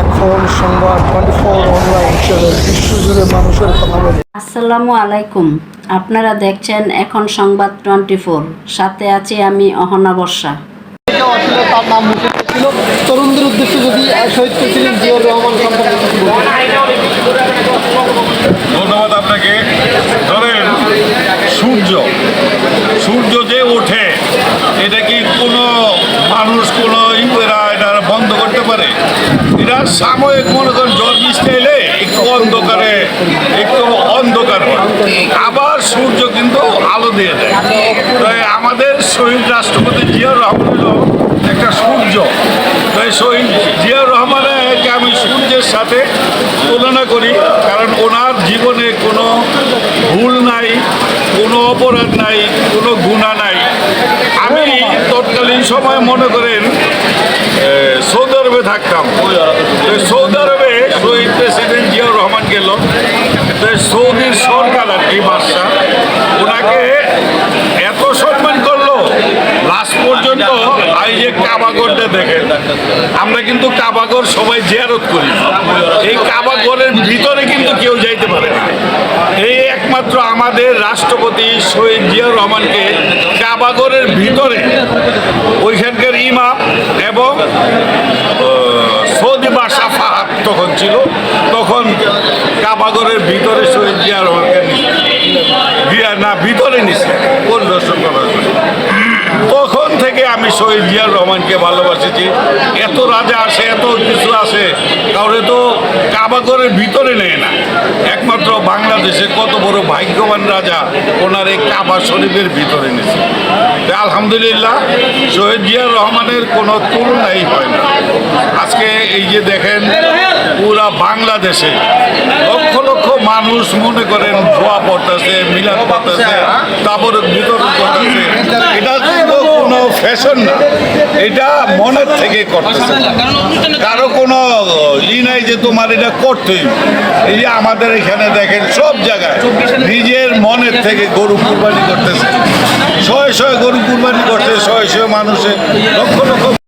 এখন সংবাদ twenty four online channel বিশ্বজুড়ে মানুষের কথা বলে আসসালামু আলাইকুম। আপনারা দেখছেন এখন সংবাদ টোয়েন্টি ফোর। সাথে আছি আমি অহনা বর্ষা। আসলে তার নাম মুখে ছিল। তরুণদের উদ্দেশ্যে যদি শহীদ প্রেসিডেন্ট জিয়াউর রহমান সম্পর্কে ধন্যবাদ আপনাকে। ধরেন সূর্য। সূর্য যে ওঠে এটা কি কোনো মানুষ কোনো ইউরা এটা বন্ধ করতে পারে? এটা সাময়িক মনে করেন জ্বর বৃষ্টি এলে একটু অন্ধকারে, একটু অন্ধকার আবার সূর্য কিন্তু আলো দিয়ে দেয়। তাই আমাদের শহীদ রাষ্ট্রপতি জিয়াউর রহমান একটা সূর্য। তাই শহীদ জিয়াউর রহমানকে আমি সূর্যের সাথে তুলনা করি, কারণ ওনার জীবনে কোনো ভুল নাই, কোনো অপরাধ নাই, কোনো গুণা নাই। তৎকালীন সময় মনে করেন সৌদি আরবে থাকতাম। সৌদি আরবে শহীদ প্রেসিডেন্ট জিয়াউর রহমান গেল। সৌদির সরকার আর কি, বাদশাহ। ওনাকে এত সম্মান করল, লাস্ট পর্যন্ত এই যে কাবাগরটা দেখেন। আমরা কিন্তু কাবাগর সবাই জিয়ারত করি। এই কাবাগরের ভিতরে কিন্তু কেউ যাইতে পারে এই একমাত্র আমাদের রাষ্ট্রপতি শহীদ জিয়াউর রহমানকে কাবাগরের ভিতরে ওইখানকার ইমাম এবং সৌদি বাসা ফাহাদ তখন ছিল তখন কাবাগরের ভিতরে শহীদ জিয়াউর রহমানকে দিয়া না, ভিতরে নিছে, পরিদর্শন করার জন্য। তখন থেকে আমি শহীদ জিয়াউর রহমানকে ভালোবাসেছি এত রাজা আসে, এত কিছু আসে, কাউরে তো কাবাগরের ভিতরে নেয় না। একমাত্র বাংলাদেশে কত বড় ভাগ্যবান রাজা ওনার এই কাবা শরীফের ভিতরে নিছে। আলহামদুলিল্লাহ, শহীদ জিয়াউর রহমানের কোনো তুলনাই হয় না। আজকে এই যে দেখেন, পুরা বাংলাদেশে লক্ষ লক্ষ মানুষ মনে করেন ধোয়া পড়তেছে মিলাদ পড়তেছে তারপরে বিতরণ করতেছে। এটা কোনো ফ্যাশন না। এটা মনের থেকে করতেছে। কারও কোনো ই নাই যে তোমার এটা করতে এই যে আমাদের এখানে দেখেন সব জায়গায় নিজের মনের থেকে গরু কুরবানি করতেছে। শয়ে শয়ে গরু কুরবানি করছে, শয়ে শয়ে মানুষের লক্ষ লক্ষ